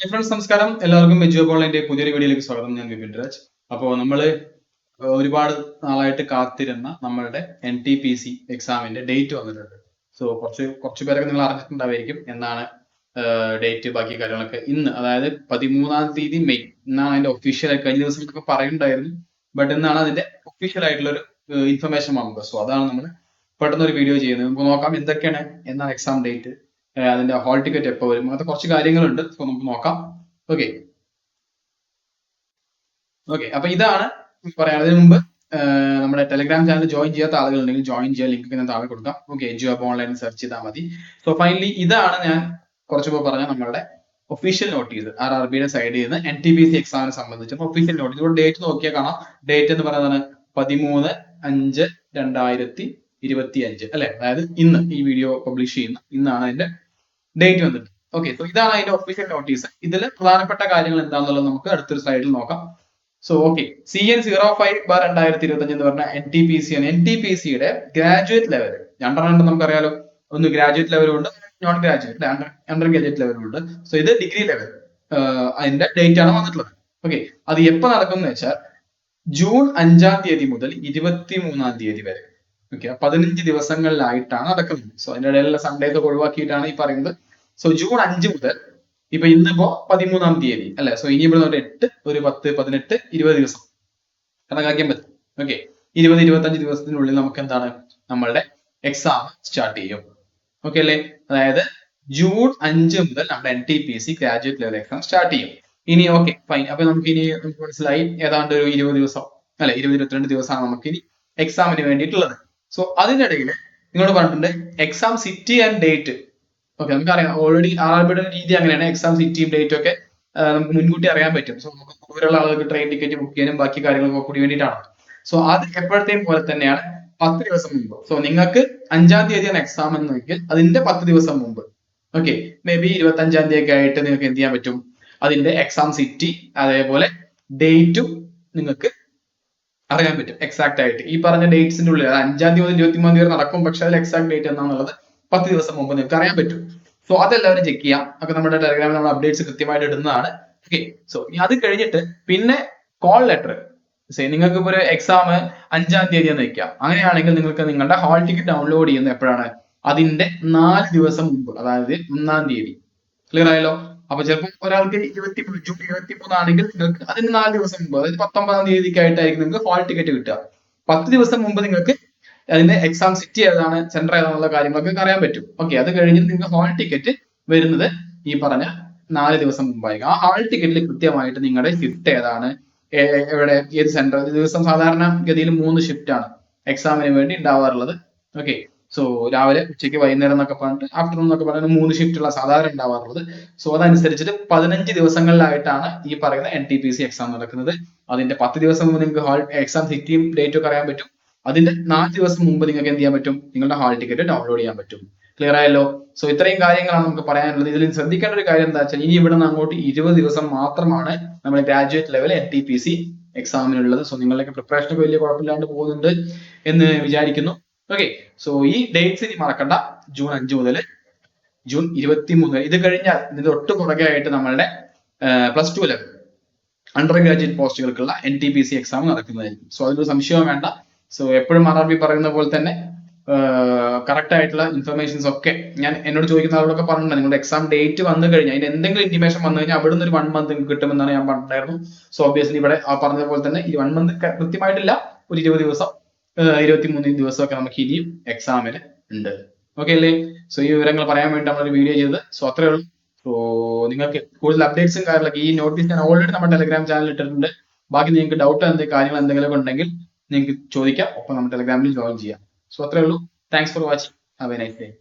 Friends നമസ്കാരം. എല്ലാവർക്കും എജു പോളിന്റെ പുതിയൊരു വീഡിയോയിലേക്ക് സ്വാഗതം. ഞാൻ വിപിൻ രാജ്. അപ്പോൾ നമ്മൾ ഒരുപാട് നാളായിട്ട് കാത്തിരുന്ന നമ്മളുടെ എൻ ടി പി സി എക്സാമിന്റെ ഡേറ്റ് വന്നിട്ടുണ്ട്. സോ കുറച്ച് കുറച്ച് പേരൊക്കെ നിങ്ങൾ അറിഞ്ഞിട്ടുണ്ടാവായിരിക്കും എന്നാണ് ഡേറ്റ് ബാക്കി കാര്യങ്ങളൊക്കെ ഇന്ന്. അതായത് പതിമൂന്നാം തീയതി മെയ് എന്നാണ് അതിന്റെ ഒഫീഷ്യൽ കഴിഞ്ഞ ദിവസങ്ങളൊക്കെ പറയുന്നുണ്ടായിരുന്നു. ബട്ട് എന്നാണ് അതിന്റെ ഒഫീഷ്യൽ ആയിട്ടുള്ള ഒരു ഇൻഫർമേഷൻ വന്നത്. സോ അതാണ് നമ്മൾ പെട്ടെന്ന് ഒരു വീഡിയോ ചെയ്യുന്നത്. നമുക്ക് നോക്കാം എന്തൊക്കെയാണ് എന്നാണ് എക്സാം ഡേറ്റ് അതിന്റെ ഹോൾ ടിക്കറ്റ് എപ്പോ വരും? അങ്ങനത്തെ കുറച്ച് കാര്യങ്ങളുണ്ട്. സോ നമുക്ക് നോക്കാം. ഓക്കെ ഓക്കെ അപ്പൊ ഇതാണ് പറയാം അതിന് മുമ്പ് നമ്മുടെ ടെലിഗ്രാം ചാനൽ ജോയിൻ ചെയ്യാത്ത ആളുകളുണ്ടെങ്കിൽ ജോയിൻ ചെയ്യാൻ ലിങ്ക് ഞാൻ താഴെ കൊടുക്കാം. Okay Jio app online search ചെയ്താൽ മതി. സോ ഫൈനലി ഇതാണ് ഞാൻ കുറച്ച് മുമ്പ് പറഞ്ഞ നമ്മളുടെ ഒഫീഷ്യൽ നോട്ടീസ് ആർ ആർ ബിയുടെ സൈഡിൽ നിന്ന് എൻ ടി ബി സി എക്സാമിനെ സംബന്ധിച്ച്. ഒഫീഷ്യൽ നോട്ടീസ് ഇവിടെ ഡേറ്റ് നോക്കിയാൽ കാണാം. ഡേറ്റ് എന്ന് പറയുന്നത് പതിമൂന്ന് അഞ്ച് രണ്ടായിരത്തി ഇരുപത്തി അഞ്ച് അല്ലെ? അതായത് ഇന്ന് ഈ വീഡിയോ പബ്ലിഷ് ചെയ്യുന്ന ഇന്നാണ് അതിന്റെ ഡേറ്റ് വന്നിട്ട്. ഓക്കെ സോ ഇതാണ് അതിന്റെ ഒഫീഷ്യൽ നോട്ടീസ് ഇതിൽ പ്രധാനപ്പെട്ട കാര്യങ്ങൾ എന്താണെന്നുള്ളത് നമുക്ക് അടുത്തൊരു സ്ലൈഡിൽ നോക്കാം. So okay C N zero five bar രണ്ടായിരത്തി ഇരുപത്തി അഞ്ച് എന്ന് പറഞ്ഞ എൻ ടി പി സി ആണ്. എൻ ടി പി സിയുടെ ഗ്രാജുവേറ്റ് ലെവൽ രണ്ടെണ്ണം നമുക്കറിയാലോ. ഒന്ന് ഗ്രാജുവേറ്റ് ലെവലും ഉണ്ട് non graduate under under graduate ലെവലും ഉണ്ട്. സോ ഇത് ഡിഗ്രി ലെവൽ അതിന്റെ ഡേറ്റ് ആണ് വന്നിട്ടുള്ളത്. ഓക്കെ അത് എപ്പോ നടക്കും എന്ന് വെച്ചാൽ ജൂൺ അഞ്ചാം തീയതി മുതൽ ഇരുപത്തി മൂന്നാം തീയതി വരെ. ഓക്കെ പതിനഞ്ച് ദിവസങ്ങളിലായിട്ടാണ് നടക്കുന്നത്. സോ അതിന്റെ ഇടയിലുള്ള സൺഡേസ് ഒഴിവാക്കിയിട്ടാണ് ഈ പറയുന്നത്. സോ ജൂൺ അഞ്ച് മുതൽ ഇപ്പൊ ഇന്നിപ്പോ പതിമൂന്നാം തീയതി അല്ലെ? സോ ഇനി ഇവിടെ എട്ട് ഒരു പത്ത് പതിനെട്ട് ഇരുപത് ദിവസം. കണക്കാക്കാൻ പറ്റും ഓക്കെ ഇരുപത് ഇരുപത്തഞ്ച് ദിവസത്തിനുള്ളിൽ നമുക്ക് എന്താണ്? നമ്മളുടെ എക്സാം സ്റ്റാർട്ട് ചെയ്യും. ഓക്കെ അല്ലേ? അതായത് ജൂൺ അഞ്ച് മുതൽ നമ്മുടെ N T P C graduate level exam start ചെയ്യും. ഇനി ഓക്കെ ഫൈൻ അപ്പൊ നമുക്ക് ഇനി നമുക്ക് മനസ്സിലായി ഏതാണ്ട് ഒരു ഇരുപത് ദിവസം അല്ലെ? ഇരുപത് ഇരുപത്തിരണ്ട് ദിവസമാണ് നമുക്ക് ഇനി എക്സാമിന് വേണ്ടിയിട്ടുള്ളത്. സോ അതിനിടയിൽ നിങ്ങളോട് പറഞ്ഞിട്ടുണ്ട് exam city and date okay നമുക്കറിയാം. ഓൾറെഡി ആർ ആർ ബിയുടെ രീതി അങ്ങനെയാണ്. എക്സാം സിറ്റിയും ഡേറ്റും ഒക്കെ നമുക്ക് മുൻകൂട്ടി അറിയാൻ പറ്റും. സോ നമുക്ക് ദൂരെയുള്ള ആളുകൾക്ക് ട്രെയിൻ ടിക്കറ്റ് ബുക്ക് ചെയ്യാനും ബാക്കി കാര്യങ്ങളൊക്കെ കൂടി വേണ്ടിയിട്ടാണ്. സോ അത് എപ്പോഴത്തെയും പോലെ തന്നെയാണ് പത്ത് ദിവസം മുമ്പ്. സോ നിങ്ങൾക്ക് അഞ്ചാം തീയതിയാണ് എക്സാം എന്നെങ്കിൽ അതിന്റെ പത്ത് ദിവസം മുമ്പ്. ഓക്കെ മേ ബി ഇരുപത്തി അഞ്ചാം തീയതി ആയിട്ട് നിങ്ങൾക്ക് എന്ത് ചെയ്യാൻ പറ്റും? അതിന്റെ എക്സാം സിറ്റി അതേപോലെ ഡേറ്റും നിങ്ങൾക്ക് അറിയാൻ പറ്റും. എക്സാക്ട് ആയിട്ട്. ഈ പറഞ്ഞ ഡേറ്റ്സിന്റെ ഉള്ളിൽ അഞ്ചാം തീയതി മുതൽ ഇരുപത്തി മൂന്നാം തീയതി നടക്കും പക്ഷെ അതിൽ എക്സാക്ട് ഡേറ്റ് എന്നാന്നുള്ളത് പത്ത് ദിവസം മുമ്പ് നിങ്ങൾക്ക് അറിയാൻ പറ്റും. സോ അതെല്ലാവരും ചെക്ക് ചെയ്യാം. ഒക്കെ നമ്മുടെ ടെലഗ്രാമിൽ നമ്മൾ അപ്ഡേറ്റ്സ് കൃത്യമായിട്ട് ഇടുന്നതാണ്. ഓക്കെ സോ അത് കഴിഞ്ഞിട്ട് പിന്നെ കോൾ ലെറ്റർ നിങ്ങൾക്ക് ഇപ്പോൾ ഒരു എക്സാം അഞ്ചാം തീയതി എന്ന് വെക്കാം. അങ്ങനെയാണെങ്കിൽ നിങ്ങൾക്ക് നിങ്ങളുടെ ഹാൾ ടിക്കറ്റ് ഡൗൺലോഡ് ചെയ്യുന്നത് എപ്പോഴാണ്? അതിന്റെ നാല് ദിവസം മുമ്പ് അതായത് ഒന്നാം തീയതി. ക്ലിയർ ആയല്ലോ? അപ്പൊ ചിലപ്പോൾ ഒരാൾക്ക് ഇരുപത്തി ജൂൺ ഇരുപത്തി മൂന്നാണെങ്കിൽ നിങ്ങൾക്ക് അതിന് നാല് ദിവസം മുമ്പ് അതായത് പത്തൊമ്പതാം തീയതിക്കായിട്ടായിരിക്കും നിങ്ങൾക്ക് ഹാൾ ടിക്കറ്റ് കിട്ടുക. പത്ത് ദിവസം മുമ്പ് നിങ്ങൾക്ക് അതിന്റെ എക്സാം സിറ്റി ഏതാണ് സെന്റർ ഏതാണെന്നുള്ള കാര്യങ്ങളൊക്കെ അറിയാൻ പറ്റും. ഓക്കെ അത് കഴിഞ്ഞ് നിങ്ങൾക്ക് ഹാൾ ടിക്കറ്റ് വരുന്നത് ഈ പറഞ്ഞ നാല് ദിവസം മുമ്പായിരിക്കും. ആ ഹാൾ ടിക്കറ്റിൽ കൃത്യമായിട്ട് നിങ്ങളുടെ ഷിഫ്റ്റ് ഏതാണ്? എവിടെ? ഏത് സെന്റർ ദിവസം സാധാരണ ഗതിയിൽ മൂന്ന് ഷിഫ്റ്റ് ആണ് എക്സാമിന് വേണ്ടി ഉണ്ടാവാറുള്ളത്. ഓക്കെ സോ രാവിലെ ഉച്ചയ്ക്ക് വൈകുന്നേരം എന്നൊക്കെ പറഞ്ഞിട്ട് ആഫ്റ്റർനൂൺ എന്നൊക്കെ പറഞ്ഞാൽ മൂന്ന് ഷിഫ്റ്റുള്ള സാധാരണ ഉണ്ടാവാറുള്ളത്. സോ അതനുസരിച്ചിട്ട് പതിനഞ്ച് ദിവസങ്ങളിലായിട്ടാണ് ഈ പറയുന്ന N T P C exam നടക്കുന്നത്. അതിന്റെ പത്ത് ദിവസം മുമ്പ് നിങ്ങൾക്ക് ഹാൾ എക്സാം സിറ്റിയും ഡേറ്റും ഒക്കെ അറിയാൻ പറ്റും. അതിന്റെ നാല് ദിവസം മുമ്പ് നിങ്ങൾക്ക് എന്ത് ചെയ്യാൻ പറ്റും? നിങ്ങളുടെ ഹാൾ ടിക്കറ്റ് ഡൗൺലോഡ് ചെയ്യാൻ പറ്റും. ക്ലിയർ ആയല്ലോ? സോ ഇത്രയും കാര്യങ്ങളാണ് നമുക്ക് പറയാനുള്ളത്. ഇതിൽ ശ്രദ്ധിക്കേണ്ട ഒരു കാര്യം എന്താ വെച്ചാൽ ഇനി ഇവിടെ നിന്ന് അങ്ങോട്ട് ഇരുപത് ദിവസം മാത്രമാണ് നമ്മൾ graduate level N T P C എക്സാമിനുള്ളത് so നിങ്ങളുടെയൊക്കെ വലിയ കുഴപ്പമില്ലാണ്ട് പോകുന്നുണ്ട് എന്ന് വിചാരിക്കുന്നു. ഓക്കെ സോ ഈ ഡേറ്റ്സ് ഇനി മറക്കണ്ട. ജൂൺ അഞ്ച് മുതൽ ജൂൺ ഇരുപത്തി മൂന്ന് ഇത് കഴിഞ്ഞാൽ ഇതിന്റെ തൊട്ട് പുറകെ ആയിട്ട് നമ്മളുടെ plus two level under graduate പോസ്റ്റുകൾക്കുള്ള N T P C exam നടക്കുന്നതായിരിക്കും. So അതിനൊരു സംശയവും വേണ്ട. സോ എപ്പോഴും ആർ ആർ ബി പറയുന്ന പോലെ തന്നെ കറക്റ്റ് ആയിട്ടുള്ള ഇൻഫർമേഷൻസ് ഒക്കെ ഞാൻ എന്നോട് ചോദിക്കുന്ന ആളോടൊക്കെ പറഞ്ഞിട്ടുണ്ട്. നിങ്ങളുടെ എക്സാം ഡേറ്റ് വന്നു കഴിഞ്ഞാൽ അതിന് എന്തെങ്കിലും ഇന്റിമേഷൻ വന്നു കഴിഞ്ഞാൽ അവിടുന്ന് ഒരു വൺ മന്ത് കിട്ടുമെന്നാണ് ഞാൻ പറഞ്ഞിട്ടുണ്ടായിരുന്നു. സോ ഒബിയസ്ലി ഇവിടെ ആ പോലെ തന്നെ ഈ വൺ മന്ത് കൃത്യമായിട്ടില്ല. ഒരു ഇരുപത് ദിവസം ഇരുപത്തി മൂന്ന് ദിവസമൊക്കെ നമുക്ക് ഇനിയും എക്സാമിന് ഉണ്ട്. ഓക്കെ അല്ലേ? സോ ഈ വിവരങ്ങൾ പറയാൻ വേണ്ടി നമ്മളൊരു വീഡിയോ ചെയ്തത്. സോ അത്രേ ഉള്ളൂ. സോ നിങ്ങൾക്ക് കൂടുതൽ അപ്ഡേറ്റ്സും കാര്യങ്ങളൊക്കെ ഈ നോട്ടീസ് ഞാൻ ഓൾറെഡി നമ്മുടെ ടെലിഗ്രാം ചാനൽ ഇട്ടിട്ടുണ്ട്. ബാക്കി നിങ്ങൾക്ക് ഡൗട്ട് എന്തെങ്കിലും കാര്യങ്ങൾ എന്തെങ്കിലും ഉണ്ടെങ്കിൽ നിങ്ങൾക്ക് ചോദിക്കാം. ഒപ്പം നമ്മുടെ ടെലഗ്രാമിൽ ജോയിൻ ചെയ്യാം. സോ അത്രേ ഉള്ളൂ. Thanks for watching have a nice day